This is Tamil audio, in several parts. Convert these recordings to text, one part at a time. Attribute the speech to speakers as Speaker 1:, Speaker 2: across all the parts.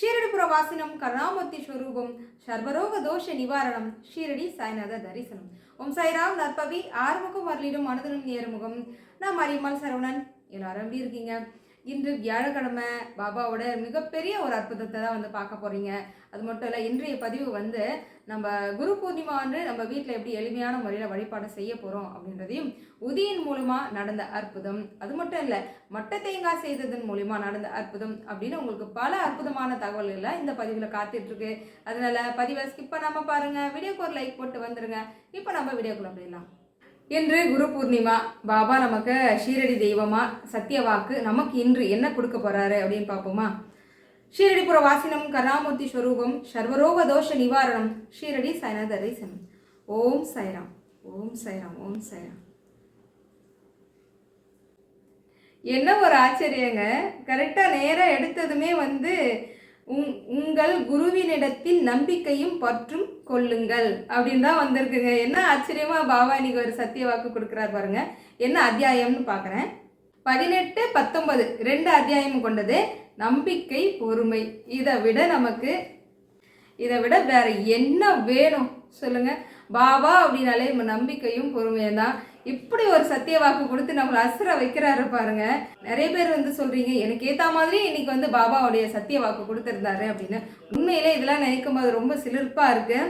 Speaker 1: ஷீரடி வாசினம் கருணாமூர்த்தி ஸ்வரூபம் சர்வரோக தோஷ நிவாரணம் ஷீரடி சாய்நாத தரிசனம். ஓம் சாய்ராம் நற்பவி ஆறுமுகம் வரலிடும் மனதிலும் நேர்முகம். நான் மரியம்மாள் சரவணன். எல்லாரும் எப்படி இருக்கீங்க? இன்று வியாழக்கிழமை பாபாவோட மிகப்பெரிய ஒரு அற்புதத்தை தான் வந்து பார்க்க போகிறீங்க அது மட்டும் இல்லை இன்றைய பதிவு வந்து நம்ம குரு பூர்ணிமா வந்து நம்ம வீட்டில் எப்படி எளிமையான முறையில் வழிபாடு செய்ய போகிறோம் அப்படின்றதையும் உதியின் மூலமாக நடந்த அற்புதம் அது மட்டும் இல்லை மட்டை தேங்காய் செய்ததன் மூலிமா நடந்த அற்புதம் அப்படின்னு உங்களுக்கு பல அற்புதமான தகவல்களை இந்த பதிவில் காத்துட்ருக்கு. அதனால் அதனால பதிவை ஸ்கிப் பண்ணாமல் பாருங்கள் வீடியோக்கு ஒரு லைக் போட்டு வந்துடுங்க இப்போ நம்ம வீடியோக்குள்ள போயிடலாம். இன்று குரு பூர்ணிமா. பாபா நமக்கு ஷீரடி தெய்வமா? சத்தியவாக்கு நமக்கு இன்று என்ன கொடுக்க போறாரு அப்படின்னு பார்ப்போமா? ஷீரடிபுர வாசினம் கருணாமூர்த்தி ஸ்வரூபம் சர்வரோக தோஷ நிவாரணம். ஷீரடி சாய்நாத தரிசனம் ஓம் சைராம். ஓம் சைராம் ஓம் சைராம். என்ன ஒரு ஆச்சரியங்க. கரெக்டாக நேராக எடுத்ததுமே வந்து உங்கள் குருவினிடத்தில் நம்பிக்கையும் பற்றும் கொள்ளுங்கள். அப்படின்னு தான் வந்திருக்குங்க. என்ன ஆச்சரியமா பாபா இன்னைக்கு ஒரு சத்திய வாக்கு கொடுக்குறாரு பாருங்க. என்ன அத்தியாயம்னு பார்க்குறேன். பதினெட்டு பத்தொன்பது ரெண்டு அத்தியாயம் கொண்டது நம்பிக்கை பொறுமை. இதை விட நமக்கு இதை விட வேற என்ன வேணும்? சொல்லுங்கள் பாபா அப்படின்னாலே நம்ம நம்பிக்கையும் பொறுமையும் தான் இப்படி ஒரு சத்திய வாக்கு கொடுத்து நம்மளை அசுர வைக்கிறாரு பாருங்க. நிறைய பேர் வந்து சொல்றீங்க எனக்கு ஏத்த மாதிரி இன்னைக்கு வந்து பாபாவுடைய சத்திய வாக்கு கொடுத்துருந்தாரு அப்படின்னு. உண்மையிலே இதெல்லாம் நினைக்கும் போது ரொம்ப சிலிர்ப்பா இருக்கு.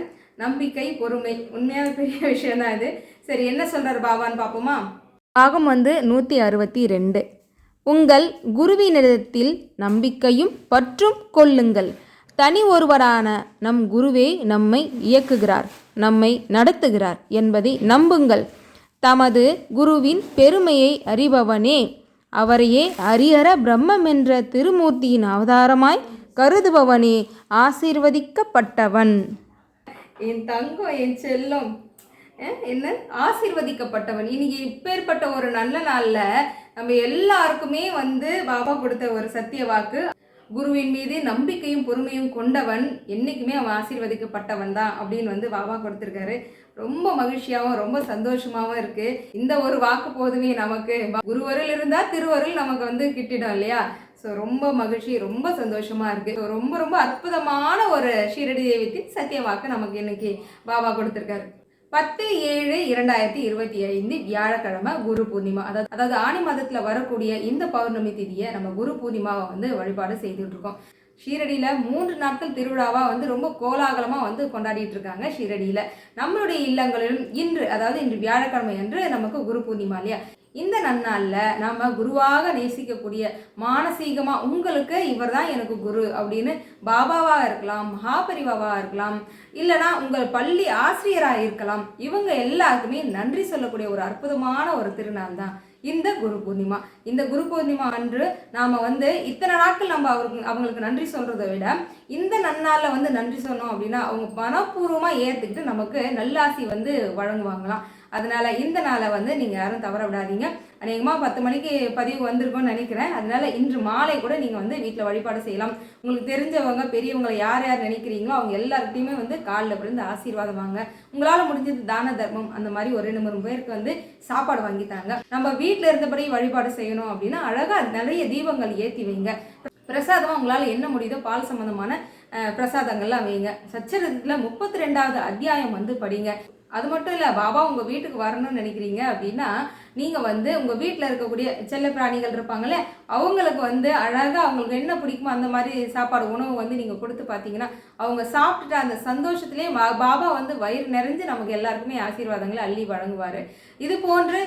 Speaker 1: நம்பிக்கை பொறுமை உண்மையாக பெரிய விஷயம் தான் இது. சரி என்ன சொல்றாரு பாபான்னு பார்ப்போமா?
Speaker 2: பாகம் வந்து நூற்றி அறுபத்தி ரெண்டு. உங்கள் குருவினிடத்தில் நம்பிக்கையும் பற்றும் கொள்ளுங்கள். தனி ஒருவரான நம் குருவே நம்மை இயக்குகிறார். நம்மை நடத்துகிறார் என்பதை நம்புங்கள். தமது குருவின் பெருமையை அறிபவனே. அவரையே அரியர பிரம்மம் என்ற திருமூர்த்தியின் அவதாரமாய் கருதுபவனே. ஆசீர்வதிக்கப்பட்டவன்.
Speaker 1: என் தங்கம் என் செல்லம். என்ன? ஆசீர்வதிக்கப்பட்டவன். இன்னைக்கு இப்பேற்பட்ட ஒரு நல்ல நாளில் நம்ம எல்லாருக்குமே வந்து பாபா கொடுத்த ஒரு சத்திய வாக்கு. குருவின் மீது நம்பிக்கையும் பொறுமையும் கொண்டவன் என்றைக்குமே அவன் ஆசீர்வதிக்கப்பட்டவன் தான் அப்படின்னு வந்து பாபா கொடுத்துருக்காரு. ரொம்ப மகிழ்ச்சியாகவும் ரொம்ப சந்தோஷமாகவும் இருக்கு. இந்த ஒரு வாக்கு போதுமே நமக்கு. குருவருள் இருந்தால் திருவருள் நமக்கு வந்து கிட்டிடும் இல்லையா? ஸோ ரொம்ப மகிழ்ச்சி ரொம்ப சந்தோஷமா இருக்கு. ஸோ ரொம்ப ரொம்ப அற்புதமான ஒரு ஷீரடி தேவிக்கு சத்திய வாக்கு நமக்கு இன்னைக்கு பாபா கொடுத்துருக்காரு. பத்து ஏழு இரண்டாயிரத்தி இருபத்தி ஐந்து வியாழக்கிழமை குரு பூர்ணிமா. அதாவது அதாவது ஆணி மாதத்தில் வரக்கூடிய இந்த பௌர்ணமி திதியை நம்ம குரு பூர்ணிமாவை வந்து வழிபாடு செய்துட்டு இருக்கோம் ஷீரடியில் மூன்று நாட்கள் திருவிழாவாக வந்து ரொம்ப கோலாகலமாக வந்து கொண்டாடிட்டு இருக்காங்க ஷீரடியில். நம்மளுடைய இல்லங்களிலும் இன்று அதாவது இன்று வியாழக்கிழமை என்று நமக்கு குரு பூர்ணிமா இல்லையா? இந்த நன்னாளில் நாம் குருவாக நேசிக்கக்கூடிய மானசீகமாக உங்களுக்கு இவர் தான் எனக்கு குரு அப்படின்னு பாபாவாக இருக்கலாம் மகாபரிவாவாக இருக்கலாம் இல்லைனா உங்கள் பள்ளி ஆசிரியராக இருக்கலாம். இவங்க எல்லாருக்குமே நன்றி சொல்லக்கூடிய ஒரு அற்புதமான ஒரு திருநாள் தான் இந்த குரு பூர்ணிமா. இந்த குரு பூர்ணிமா அன்று நாம் வந்து இத்தனை நாட்கள் நம்ம அவருக்கு அவங்களுக்கு நன்றி சொல்கிறத விட இந்த நன்னாளில் வந்து நன்றி சொன்னோம் அப்படின்னா அவங்க மனப்பூர்வமாக ஏற்றுக்கிட்டு நமக்கு நல்லாசி வந்து வழங்குவாங்களாம். அதனால இந்த நாளை வந்து நீங்கள் யாரும் தவற விடாதீங்க. அநேகமாக பத்து மணிக்கு பதிவு வந்திருக்கும்னு நினைக்கிறேன். அதனால இன்று மாலை கூட நீங்கள் வந்து வீட்டில் வழிபாடு செய்யலாம். உங்களுக்கு தெரிஞ்சவங்க பெரியவங்களை யார் யார் நினைக்கிறீங்களோ அவங்க எல்லாருக்கிட்டையுமே வந்து காலில் பிறந்து ஆசீர்வாதம் வாங்க. உங்களால் முடிஞ்சது தான தர்மம். அந்த மாதிரி ஒரு ரெண்டு மூணு பேருக்கு வந்து சாப்பாடு வாங்கித்தாங்க நம்ம வீட்டில் இருந்தபடி வழிபாடு செய்யணும் அப்படின்னா அழகாக நிறைய தீபங்கள் ஏற்றி வைங்க. பிரசாதமாக உங்களால் என்ன முடியுதோ பால் சம்மந்தமான பிரசாதங்கள்லாம் வைங்க சச்சரத்தில் முப்பத்தி ரெண்டாவது அத்தியாயம் வந்து படிங்க. அது மட்டும் இல்லை பாபா உங்கள் வீட்டுக்கு வரணும்னு நினைக்கிறீங்க அப்படின்னா நீங்கள் வந்து உங்கள் வீட்டில் இருக்கக்கூடிய செல்ல பிராணிகள் இருப்பாங்கல்ல அவங்களுக்கு வந்து அழகாக அவங்களுக்கு என்ன பிடிக்குமோ அந்த மாதிரி சாப்பாடு உணவு வந்து நீங்கள் கொடுத்து பார்த்தீங்கன்னா அவங்க சாப்பிட்டுட்டு அந்த சந்தோஷத்துலேயே பாபா வந்து வயிறு நிறைஞ்சு நமக்கு எல்லாருக்குமே ஆசீர்வாதங்களை அள்ளி வழங்குவார். இது போன்று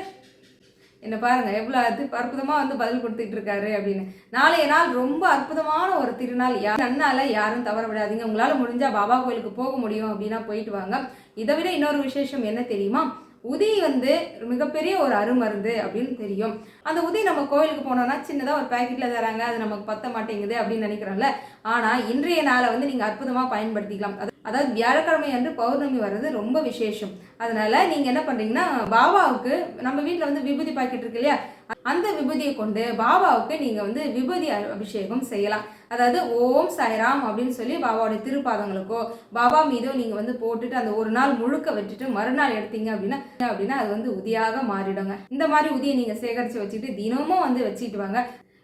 Speaker 1: என்னை பாருங்கள் எவ்வளோ அது அற்புதமாக வந்து பதில் கொடுத்துட்டு இருக்காரு அப்படின்னு. நாளைய நாள் ரொம்ப அற்புதமான ஒரு திருநாள். யார் நன்னால யாரும் தவற விடாதீங்க. உங்களால் முடிஞ்சால் பாபா கோயிலுக்கு போக முடியும் அப்படின்னா போயிட்டு வாங்க. இதை விட இன்னொரு விசேஷம் என்ன தெரியுமா? உதி வந்து மிகப்பெரிய ஒரு அருமருந்து அப்படின்னு தெரியும். அந்த உதி நம்ம கோயிலுக்கு போனோம்னா சின்னதாக ஒரு பேக்கெட்டில் தராங்க அது நமக்கு பத்த மாட்டேங்குது அப்படின்னு நினைக்கிறோம்ல. ஆனால் இன்றைய நாளை வந்து நீங்கள் அற்புதமாக பயன்படுத்திக்கலாம். அதாவது வியாழக்கிழமை அன்று பௌர்ணமி வர்றது ரொம்ப விசேஷம். அதனால் நீங்கள் என்ன பண்ணுறீங்கன்னா பாபாவுக்கு நம்ம வீட்டில் வந்து விபூதி பாக்கெட் இருக்கு இல்லையா அந்த விபூதியை கொண்டு பாபாவுக்கு நீங்கள் வந்து விபூதி அபிஷேகம் செய்யலாம். அதாவது ஓம் சாய்ராம் அப்படின்னு சொல்லி பாபாவுடைய திருப்பாதங்களுக்கோ பாபா மீதோ நீங்கள் வந்து போட்டுட்டு அந்த ஒரு நாள் முழுக்க வச்சுட்டு மறுநாள் எடுத்தீங்க அப்படின்னா அப்படின்னா அது வந்து உதியாக மாறிடுங்க. இந்த மாதிரி உதியை நீங்கள் சேகரித்து வச்சுட்டு தினமும் வந்து வச்சுட்டு வாங்க.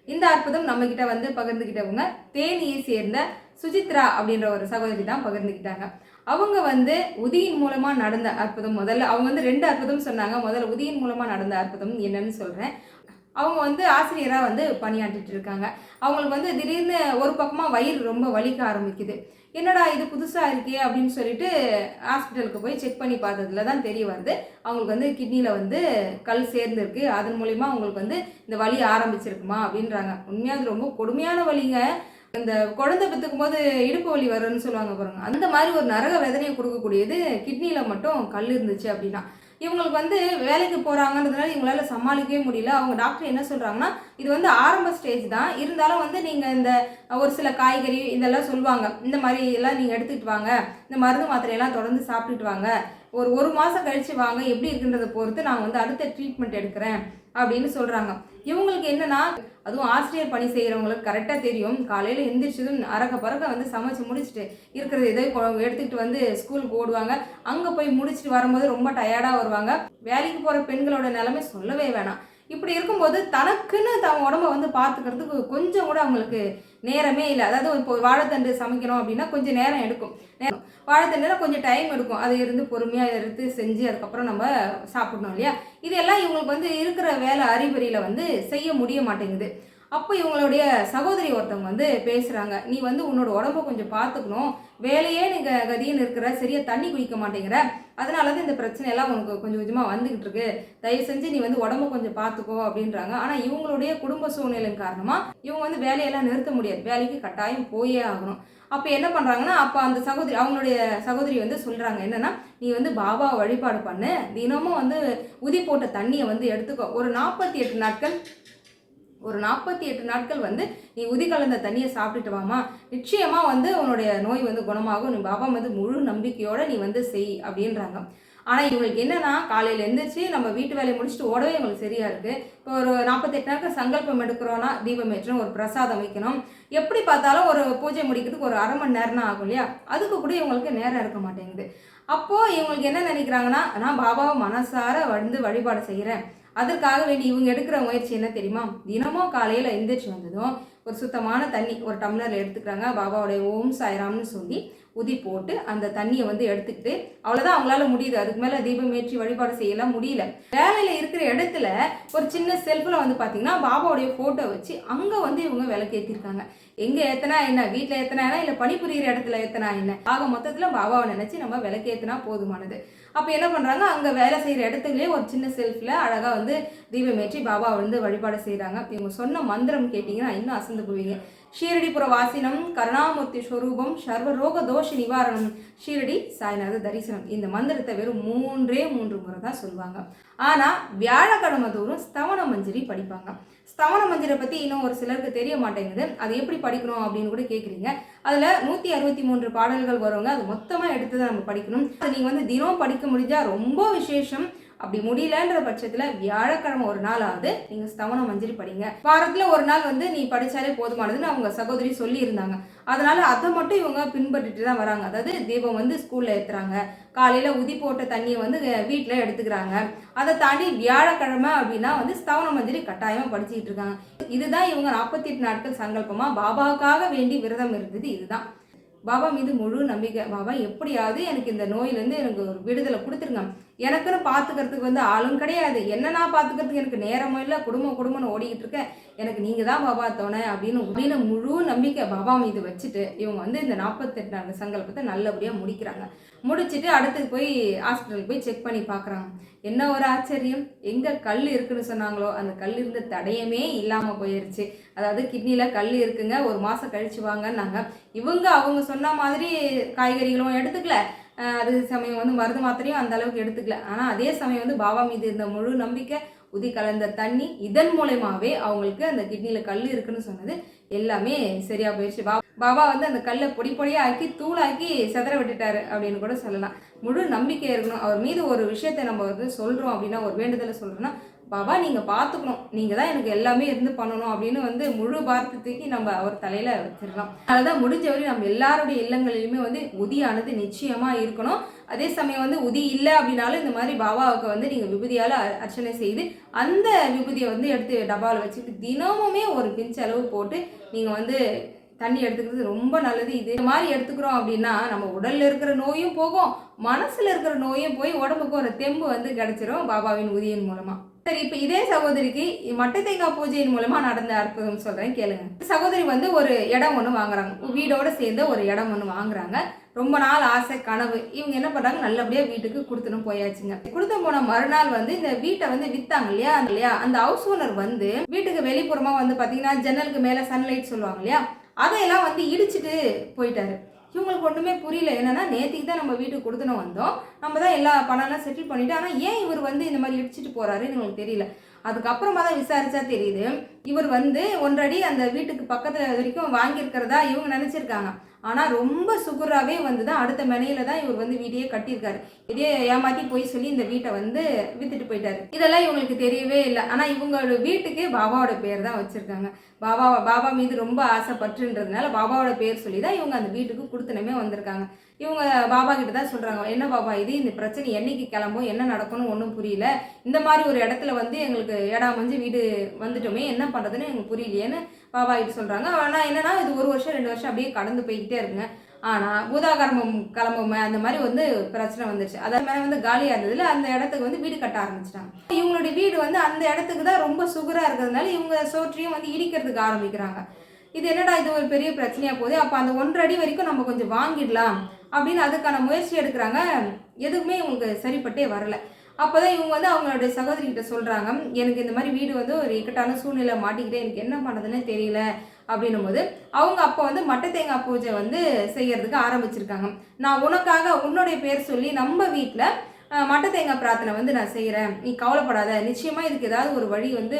Speaker 1: இந்த அற்புதம் நம்மக்கிட்ட வந்து பகிர்ந்துக்கிட்டவங்க தேனியை சேர்ந்த சுஜித்ரா அப்படின்ற ஒரு சகோதரி தான் பகிர்ந்துக்கிட்டாங்க அவங்க வந்து உதியின் மூலமாக நடந்த அற்புதம் முதல்ல அவங்க வந்து ரெண்டு அற்புதம் சொன்னாங்க. முதல்ல உதியின் மூலமாக நடந்த அற்புதம் என்னன்னு சொல்கிறேன் அவங்க வந்து ஆசிரியராக வந்து பணியாற்றிட்டு இருக்காங்க. அவங்களுக்கு வந்து திடீர்னு ஒரு பக்கமாக வயிறு ரொம்ப வலிக்க ஆரம்பிக்குது. என்னடா இது புதுசாக இருக்கே அப்படின்னு சொல்லிட்டு ஹாஸ்பிட்டலுக்கு போய் செக் பண்ணி பார்த்ததுல தான் தெரிய வருது. அவங்களுக்கு வந்து கிட்னியில் வந்து கல் சேர்ந்துருக்கு. அதன் மூலிமா அவங்களுக்கு வந்து இந்த வலி ஆரம்பிச்சிருக்குமா அப்படின்றாங்க. உண்மையாக அது ரொம்ப கொடுமையான வலிங்க. இந்த குழந்தை பெற்றுக்கும் போது இடுப்பு வலி வரும்னு சொல்லுவாங்க பாருங்க. அந்த மாதிரி ஒரு நரக வேதனையை கொடுக்கக்கூடியது கிட்னியில் மட்டும் கல் இருந்துச்சு அப்படின்னா. இவங்களுக்கு வந்து வேலைக்கு போகிறாங்கன்றதுனால இவங்களால சமாளிக்கவே முடியல. அவங்க டாக்டர் என்ன சொல்கிறாங்கன்னா இது வந்து ஆரம்ப ஸ்டேஜ் தான். இருந்தாலும் வந்து நீங்கள் இந்த ஒரு சில காய்கறி இதெல்லாம் சொல்லுவாங்க. இந்த மாதிரி எல்லாம் நீங்கள் எடுத்துக்கிட்டு வாங்க. இந்த மருந்து மாத்திரையெல்லாம் தொடர்ந்து சாப்பிட்டுட்டு வாங்க. ஒரு ஒரு மாதம் கழிச்சு வாங்க. எப்படி இருக்குன்றதை பொறுத்து நான் வந்து அடுத்த ட்ரீட்மெண்ட் எடுக்கிறேன் அப்படின்னு சொல்கிறாங்க இவங்களுக்கு என்னன்னா அதுவும் ஆசிரியர் பணி செய்கிறவங்களுக்கு கரெக்டாக தெரியும். காலையில் எந்திரிச்சதும் அரக்க பறக்க வந்து சமைச்சு முடிச்சுட்டு இருக்கிறது இதை எடுத்துக்கிட்டு வந்து ஸ்கூலுக்கு ஓடுவாங்க. அங்கே போய் முடிச்சுட்டு வரும்போது ரொம்ப டயர்டாக வருவாங்க. வேலைக்கு போகிற பெண்களோட நிலைமை சொல்லவே வேணாம். இப்படி இருக்கும்போது தனக்குன்னு தன் உடம்ப வந்து பார்த்துக்கிறதுக்கு கொஞ்சம் கூட அவங்களுக்கு நேரமே இல்லை. அதாவது இப்போ ஒரு வாழைத்தண்டு சமைக்கணும் அப்படின்னா கொஞ்சம் நேரம் எடுக்கும். நேரம் வாழைத்தண்டுனா கொஞ்சம் டைம் எடுக்கும். அதை இருந்து பொறுமையாக எடுத்து செஞ்சு அதுக்கப்புறம் நம்ம சாப்பிடணும் இல்லையா? இதெல்லாம் இவங்களுக்கு வந்து இருக்கிற வேலை அறிகுறியில் வந்து செய்ய முடிய மாட்டேங்குது. அப்போ இவங்களுடைய சகோதரி ஒருத்தவங்க வந்து பேசுகிறாங்க நீ வந்து உன்னோட உடம்ப கொஞ்சம் பார்த்துக்கணும். வேலையே நீங்கள் கதின்னு இருக்கிற சரியாக தண்ணி குடிக்க மாட்டேங்கிற. அதனால தான் இந்த பிரச்சனை எல்லாம் உனக்கு கொஞ்சம் கொஞ்சமாக வந்துகிட்டு இருக்கு. தயவு செஞ்சு நீ வந்து உடம்ப கொஞ்சம் பார்த்துக்கோ அப்படின்றாங்க. ஆனால் இவங்களுடைய குடும்ப சூழ்நிலையின் காரணமாக இவங்க வந்து வேலையெல்லாம் நிறுத்த முடியாது. வேலைக்கு கட்டாயம் போயே ஆகணும். அப்போ என்ன பண்ணுறாங்கன்னா அப்போ அந்த சகோதரி அவங்களுடைய சகோதரி வந்து சொல்கிறாங்க என்னன்னா நீ வந்து பாபா வழிபாடு பண்ணு. தினமும் வந்து உதி போட்ட தண்ணியை வந்து எடுத்துக்கோ. ஒரு நாற்பத்தி எட்டு நாட்கள் ஒரு நாற்பத்தி எட்டு நாட்கள் வந்து நீ உதி கலந்த தண்ணியை சாப்பிட்டுட்டு வாமா நிச்சயமா வந்து உன்னுடைய நோய் வந்து குணமாகும். நீ பாபா வந்து முழு நம்பிக்கையோட நீ வந்து செய் அப்படின்றாங்க. ஆனால் இவங்களுக்கு என்னன்னா காலையில் எழுந்திரிச்சு நம்ம வீட்டு வேலையை முடிச்சுட்டு ஓடவே இவங்களுக்கு சரியா இருக்கு. இப்போ ஒரு நாற்பத்தெட்டு நாட்கள் சங்கல்பம் எடுக்கிறோன்னா தீபம் ஏற்றணும் ஒரு பிரசாதம் வைக்கணும். எப்படி பார்த்தாலும் ஒரு பூஜை முடிக்கிறதுக்கு ஒரு அரை மணி நேரம் ஆகும் இல்லையா? அதுக்கு கூட இவங்களுக்கு நேரம் இருக்க மாட்டேங்குது. அப்போது இவங்களுக்கு என்ன நினைக்கிறாங்கன்னா நான் பாபாவை மனசார வந்து வழிபாடு செய்கிறேன் அதற்காக வேண்டி இவங்க எடுக்கிற முயற்சி என்ன தெரியுமா? தினமும் காலையில் எந்திரிச்சு வந்ததும் ஒரு சுத்தமான தண்ணி ஒரு டம்ளரில் எடுத்துக்கிறாங்க. பாபாவுடைய ஓம் சாய்ராம்னு சொல்லி உதி போட்டு அந்த தண்ணியை வந்து எடுத்துக்கிட்டு அவ்வளோதான் அவங்களால முடியுது. அதுக்கு மேலே தீபம் ஏற்றி வழிபாடு செய்யலாம். முடியல. வேலையில் இருக்கிற இடத்துல ஒரு சின்ன செல்ஃபில் வந்து பார்த்தீங்கன்னா பாபாவுடைய ஃபோட்டோ வச்சு அங்கே வந்து இவங்க விளக்கேற்றிருக்காங்க எங்கே ஏத்தனா என்ன? வீட்டில் ஏத்தனா என்ன? இல்லை பணிபுரியிற இடத்துல ஏத்தனா என்ன? ஆக மொத்தத்தில் பாபாவை நினச்சி நம்ம விளக்கேற்றினா போதுமானது. அப்போ என்ன பண்ணுறாங்க அங்கே வேலை செய்கிற இடத்துலயே ஒரு சின்ன செல்ஃபில் அழகாக வந்து தீபமேற்றி பாபாவை வந்து வழிபாடு செய்கிறாங்க அப்போ இவங்க சொன்ன மந்திரம் கேட்டிங்கன்னா இன்னும் அசந்து போவீங்க. ஷீரடிபுர வாசினம் கருணாமூர்த்தி ஸ்வரூபம் சர்வரோக தோஷ நிவாரணம் ஷீரடி சாய்நாத தரிசனம். இந்த மந்திரத்தை வெறும் மூன்றே மூன்று முறை தான் சொல்லுவாங்க. ஆனால் வியாழக்கிழமை தோறும் ஸ்தவன மஞ்சரி படிப்பாங்க. ஸ்தவன மஞ்சரை பற்றி இன்னும் ஒரு சிலருக்கு தெரிய மாட்டேங்குது. அது எப்படி படிக்கணும் அப்படின்னு கூட கேட்குறீங்க அதில் நூற்றி அறுபத்தி மூன்று பாடல்கள் வருவாங்க அது மொத்தமாக எடுத்து தான் நம்ம படிக்கணும். அது நீங்கள் வந்து தினம் படிக்க முடிஞ்சால் ரொம்ப விசேஷம். அப்படி முடியலன்ற பட்சத்தில் வியாழக்கிழமை ஒரு நாள் ஆகுது. நீங்கள் ஸ்தவனம் மஞ்சரி படிங்க. வாரத்தில் ஒரு நாள் வந்து நீ படித்தாலே போதுமானதுன்னு அவங்க சகோதரி சொல்லியிருந்தாங்க. அதனால அதை மட்டும் இவங்க பின்பற்றிட்டு தான் வராங்க. அதாவது தீபம் வந்து ஸ்கூலில் ஏற்றுறாங்க காலையில் உதி போட்ட தண்ணியை வந்து வீட்டில் எடுத்துக்கிறாங்க. அதை தாண்டி வியாழக்கிழமை அப்படின்னா வந்து ஸ்தவன மஞ்சரி கட்டாயமாக படிச்சுக்கிட்டு இருக்காங்க. இதுதான் இவங்க நாற்பத்தி எட்டு நாட்கள் சங்கல்பமாக பாபாவுக்காக வேண்டி விரதம் இருந்தது இதுதான். பாபா மீது முழு நம்பிக்கை. பாபா எப்படியாவது எனக்கு இந்த நோயிலேருந்து எனக்கு ஒரு விடுதலை கொடுத்துருங்க. எனக்குன்னு பார்த்துக்கிறதுக்கு வந்து ஆளும் கிடையாது. என்ன நான் பார்த்துக்கிறதுக்கு எனக்கு நேரமும் இல்லை குடும்பம் குடும்பம்னு ஓடிக்கிட்டு இருக்கேன் எனக்கு நீங்கள் தான் பாபா தோணை அப்படின்னு அப்படின்னு முழு நம்பிக்கை பாபா மீது வச்சுட்டு இவங்க வந்து இந்த நாற்பத்தெட்டு நாள் சங்கல்பத்தை நல்லபடியாக முடிக்கிறாங்க. முடிச்சுட்டு அடுத்து போய் ஹாஸ்பிட்டலுக்கு போய் செக் பண்ணி பார்க்குறாங்க என்ன ஒரு ஆச்சரியம்? எங்கே கல் இருக்குன்னு சொன்னாங்களோ அந்த கல் இருந்த தடயமே இல்லாமல் போயிருச்சு. அதாவது கிட்னியில் கல் இருக்குங்க ஒரு மாதம் கழிச்சு வாங்கன்னாங்க. இவங்க அவங்க சொன்ன மாதிரி காய்கறிகளும் எடுத்துக்கல. அது சமயம் வந்து மருந்து மாத்திரையும் அந்த அளவுக்கு எடுத்துக்கல. ஆனால் அதே சமயம் வந்து பாபா மீது இருந்த முழு நம்பிக்கை உதி கலந்த தண்ணி இதன் மூலயமாவே அவங்களுக்கு அந்த கிட்னியில் கல் இருக்குன்னு சொன்னது எல்லாமே சரியா போயிடுச்சு. பா பாபா வந்து அந்த கல்லை பொடி பொடியாக ஆக்கி தூளாக்கி செதற விட்டுட்டாரு அப்படின்னு கூட சொல்லலாம். முழு நம்பிக்கை இருக்கணும். அவர் மீது ஒரு விஷயத்தை நம்ம வந்து சொல்கிறோம் அப்படின்னா ஒரு வேண்டுதலை சொல்கிறோன்னா பாபா நீங்கள் பார்த்துக்கணும் நீங்கள் தான் எனக்கு எல்லாமே இருந்து பண்ணணும் அப்படின்னு வந்து முழு பாரத்தை தூக்கி நம்ம அவர் தலையில் வச்சிடலாம். அதனாலதான் முடிஞ்ச வரையும் நம்ம எல்லாருடைய இல்லங்களிலுமே வந்து உதியானது நிச்சயமாக இருக்கணும். அதே சமயம் வந்து உதி இல்லை அப்படின்னாலும் இந்த மாதிரி பாபாவுக்கு வந்து நீங்கள் விபூதியால் அர்ச்சனை செய்து அந்த விபூதியை வந்து எடுத்து டப்பாவில் வச்சுட்டு தினமுமே ஒரு பிஞ்ச் அளவு போட்டு நீங்கள் வந்து தண்ணி எடுத்துக்கிறது ரொம்ப நல்லது இது. இந்த மாதிரி எடுத்துக்கிறோம் அப்படின்னா நம்ம உடலில் இருக்கிற நோயும் போகும் மனசில் இருக்கிற நோயும் போய் உடம்புக்கு ஒரு தெம்பு வந்து கிடச்சிரும் பாபாவின் உதவியின் மூலமாக சரி இப்போ இதே சகோதரிக்கு மட்டை தேங்காய் பூஜையின் மூலமா நடந்த அற்புதம் சொல்றேன் கேளுங்க. சகோதரி வந்து ஒரு இடம் ஒன்று வாங்குறாங்க. வீடோட சேர்ந்து ஒரு இடம் ஒன்று வாங்குறாங்க. ரொம்ப நாள் ஆசை கனவு. இவங்க என்ன பண்றாங்க? நல்லபடியா வீட்டுக்கு கொடுத்துன்னு போயாச்சுங்க. கொடுத்து போன மறுநாள் வந்து இந்த வீட்டை வந்து வித்தாங்க இல்லையா? இல்லையா? அந்த ஹவுஸ் ஓனர் வந்து வீட்டுக்கு வெளிப்புறமா வந்து பாத்தீங்கன்னா ஜன்னலுக்கு மேல சன்லைட் சொல்லுவாங்க இல்லையா? அதையெல்லாம் வந்து இடிச்சிட்டு போயிட்டாரு. இவங்களுக்கு ஒன்றுமே புரியல. என்னென்னா நேற்றுக்கு தான் நம்ம வீட்டுக்கு கொடுத்துன்னு வந்தோம். நம்ம தான் எல்லா பணம்லாம் செட்டில் பண்ணிவிட்டு ஆனால் ஏன் இவர் வந்து இந்த மாதிரி இடிச்சிட்டு போகிறாருன்னு உங்களுக்கு தெரியல. அதுக்கப்புறமா தான் விசாரித்தா தெரியுது. இவர் வந்து ஒன்றடி அந்த வீட்டுக்கு பக்கத்தில் வரைக்கும் வாங்கியிருக்கிறதா இவங்க நினச்சிருக்காங்க. ஆனால் ரொம்ப சுகுராகவே வந்து தான் அடுத்த மெனையில தான் இவர் வந்து வீட்டையே கட்டியிருக்காரு. இதே ஏமாத்தி போய் சொல்லி இந்த வீட்டை வந்து வித்துட்டு போயிட்டாரு. இதெல்லாம் இவங்களுக்கு தெரியவே இல்லை. ஆனால் இவங்களோட வீட்டுக்கே பாபாவோட பேர் தான் வச்சுருக்காங்க. பாபா பாபா மீது ரொம்ப ஆசைப்பட்டுன்றதுனால பாபாவோட பேர் சொல்லி தான் இவங்க அந்த வீட்டுக்கு கொடுத்தனமே வந்திருக்காங்க. இவங்க பாபா கிட்ட தான் சொல்கிறாங்க என்ன பாபா இது? இந்த பிரச்சனை என்னைக்கு கிளம்பும்? என்ன நடக்கணும் ஒன்றும் புரியல. இந்த மாதிரி ஒரு இடத்துல வந்து எங்களுக்கு இடம் அமைஞ்சு வீடு வந்துட்டோமே என்ன பண்ணுறதுன்னு எங்களுக்கு புரியலையேன்னு பாவாயிட்டு சொல்கிறாங்க ஆனால் என்னென்னா இது ஒரு வருஷம் ரெண்டு வருஷம் அப்படியே கடந்து போய்கிட்டே இருக்குங்க. ஆனால் பூதாகர்மம் கிளம்பும் அந்த மாதிரி வந்து பிரச்சனை வந்துச்சு அதாவது மேலே வந்து காலியாக இருந்ததுல அந்த இடத்துக்கு வந்து வீடு கட்ட ஆரம்பிச்சிட்டாங்க. இவங்களுடைய வீடு வந்து அந்த இடத்துக்கு தான் ரொம்ப சுகராக இருக்கிறதுனால இவங்க சோற்றையும் வந்து இடிக்கிறதுக்கு ஆரம்பிக்கிறாங்க. இது என்னடா இது ஒரு பெரிய பிரச்சனையாக போகுது? அப்போ அந்த ஒன்றரை அடி வரைக்கும் நம்ம கொஞ்சம் வாங்கிடலாம் அப்படின்னு அதுக்கான முயற்சி எடுக்கிறாங்க. எதுவுமே இவங்களுக்கு சரிப்பட்டே வரலை. அப்போ தான் இவங்க வந்து அவங்களுடைய சகோதரிகிட்ட சொல்கிறாங்க எனக்கு இந்த மாதிரி வீடு வந்து ஒரு இக்கட்டான சூழ்நிலை மாட்டிக்கிட்டே எனக்கு என்ன பண்ணுறதுன்னு தெரியல அப்படின்னும் போது அவங்க அப்போ வந்து மட்டை தேங்காய் பூஜை வந்து செய்யறதுக்கு ஆரம்பிச்சிருக்காங்க. நான் உனக்காக உன்னுடைய பேர் சொல்லி நம்ம வீட்டில் மட்டை தேங்காய் பிரார்த்தனை வந்து நான் செய்கிறேன் நீ கவலைப்படாத நிச்சயமாக இதுக்கு ஏதாவது ஒரு வழி வந்து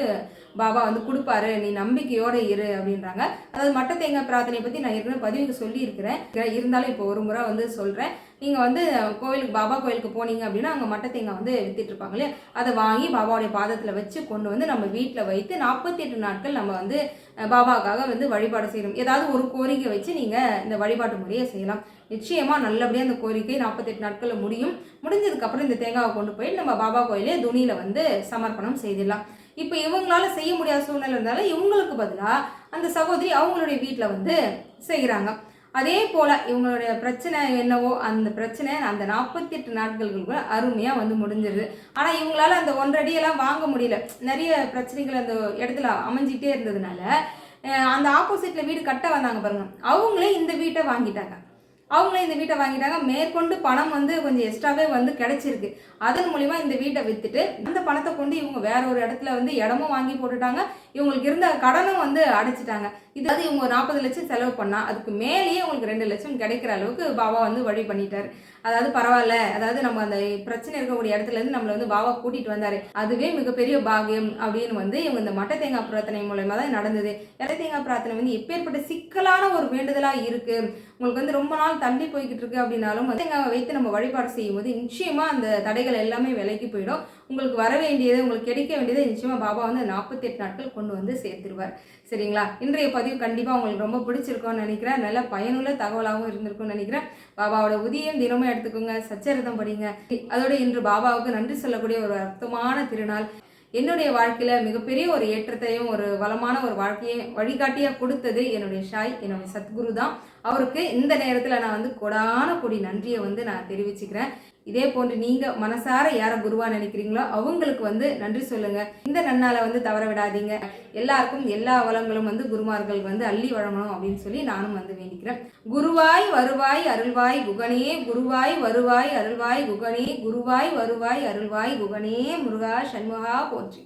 Speaker 1: பாபா வந்து கொடுப்பாரு நீ நம்பிக்கையோட இரு அப்படின்றாங்க. அதாவது மட்ட தேங்காய் பிரார்த்தனை பற்றி நான் ஏற்கனவே பதிவுக்கு சொல்லியிருக்கிறேன். இருந்தாலும் இப்போ ஒரு முறை வந்து சொல்கிறேன் நீங்கள் வந்து கோவிலுக்கு பாபா கோயிலுக்கு போனீங்க அப்படின்னா அங்கே மட்டை தேங்காய் வந்து வித்துட்டு இருப்பாங்க இல்லையா? அதை வாங்கி பாபாவுடைய பாதத்தில் வச்சு கொண்டு வந்து நம்ம வீட்டில் வைத்து நாற்பத்தி எட்டு நாட்கள் நம்ம வந்து பாபாவுக்காக வந்து வழிபாடு செய்யணும். ஏதாவது ஒரு கோரிக்கை வச்சு நீங்கள் இந்த வழிபாட்டு முறையை செய்யலாம். நிச்சயமாக நல்லபடியாக அந்த கோரிக்கை நாற்பத்தெட்டு நாட்களில் முடியும். முடிஞ்சதுக்கப்புறம் இந்த தேங்காவை கொண்டு போய் நம்ம பாபா கோயிலே துணியில் வந்து சமர்ப்பணம் செய்திடலாம். இப்போ இவங்களால செய்ய முடியாத சூழ்நிலை இருந்தாலும் இவங்களுக்கு பதிலாக அந்த சகோதரி அவங்களுடைய வீட்டில் வந்து செய்கிறாங்க அதே போல் இவங்களுடைய பிரச்சனை என்னவோ அந்த பிரச்சனை அந்த நாற்பத்தி எட்டு நாட்களுக்குள்ள அருமையாக வந்து முடிஞ்சிருது ஆனால் இவங்களால அந்த ஒன்றடியெல்லாம் வாங்க முடியல. நிறைய பிரச்சனைகள் அந்த இடத்துல அமைஞ்சிட்டே இருந்ததுனால அந்த ஆப்போசிட்டில் வீடு கட்ட வந்தாங்க பாருங்க. அவங்களே இந்த வீட்டை வாங்கிட்டாங்க. அவங்களே இந்த வீட்டை வாங்கிட்டாங்க. மேற்கொண்டு பணம் வந்து கொஞ்சம் எக்ஸ்ட்ராவே வந்து கிடைச்சிருக்கு. அதன் மூலிமா இந்த வீட்டை விற்றுட்டு அந்த பணத்தை கொண்டு இவங்க வேற ஒரு இடத்துல வந்து இடமும் வாங்கி போட்டுட்டாங்க. இவங்களுக்கு இருந்த கடனும் வந்து அடைச்சிட்டாங்க. இது அது இவங்க நாற்பது லட்சம் செலவு பண்ணால் அதுக்கு மேலேயே உங்களுக்கு ரெண்டு லட்சம் கிடைக்கிற அளவுக்கு பாபா வந்து வழி பண்ணிட்டார். அதாவது பரவாயில்ல அதாவது நம்ம அந்த பிரச்சனை இருக்கக்கூடிய இடத்துல இருந்து நம்மளை வந்து பாபா கூட்டிகிட்டு வந்தார். அதுவே மிகப்பெரிய பாகியம் அப்படின்னு வந்து இவங்க இந்த மட்டை தேங்காய் பிரார்த்தனை மூலயமா தான் நடந்தது. இலை தேங்காய் பிரார்த்தனை வந்து எப்பேற்பட்ட சிக்கலான ஒரு வேண்டுதலாக இருக்குது உங்களுக்கு வந்து ரொம்ப நாள் தள்ளி போய்கிட்டு இருக்கு அப்படின்னாலும் வந்து தேங்காவை வைத்து நம்ம வழிபாடு செய்யும்போது நிச்சயமா அந்த தடைகள் எல்லாமே விலைக்கு போயிடும். உங்களுக்கு வர வேண்டியது உங்களுக்கு கிடைக்க வேண்டியதை நிச்சயமா பாபா வந்து நாற்பத்தெட்டு நாட்கள் கொண்டு வந்து சேர்த்துருவார். சரிங்களா? இன்றைய பதிவு கண்டிப்பாக உங்களுக்கு ரொம்ப பிடிச்சிருக்கும்னு நினைக்கிறேன். நல்ல பயனுள்ள தகவலாகவும் இருந்திருக்கும்னு நினைக்கிறேன். பாபாவோட உதயம் தினமும் எடுத்துக்கோங்க. சச்சரிதம் படிங்க. அதோட இன்று பாபாவுக்கு நன்றி சொல்லக்கூடிய ஒரு அர்த்தமான திருநாள். என்னுடைய வாழ்க்கையில் மிகப்பெரிய ஒரு ஏற்றத்தையும் ஒரு வளமான ஒரு வாழ்க்கையை வழிகாட்டியாக கொடுத்தது என்னுடைய ஷாய் என்னுடைய சத்குரு தான். அவருக்கு இந்த நேரத்தில் நான் வந்து கொடான கொடி நன்றியை வந்து நான் தெரிவிச்சுக்கிறேன். இதே போன்று நீங்கள் மனசார யாரை குருவா நினைக்கிறீங்களோ அவங்களுக்கு வந்து நன்றி சொல்லுங்கள் இந்த நன்னால வந்து தவற விடாதீங்க. எல்லாருக்கும் எல்லா வளங்களும் வந்து குருமார்கள் வந்து அள்ளி வழங்கணும் அப்படின்னு சொல்லி நானும் வந்து வேண்டிக்கிறேன். குருவாய் வருவாய் அருள்வாய் குகனே குருவாய் வருவாய் அருள்வாய் குகனே குருவாய் வருவாய் அருள்வாய் குகனே முருகா சண்முகா போற்றி.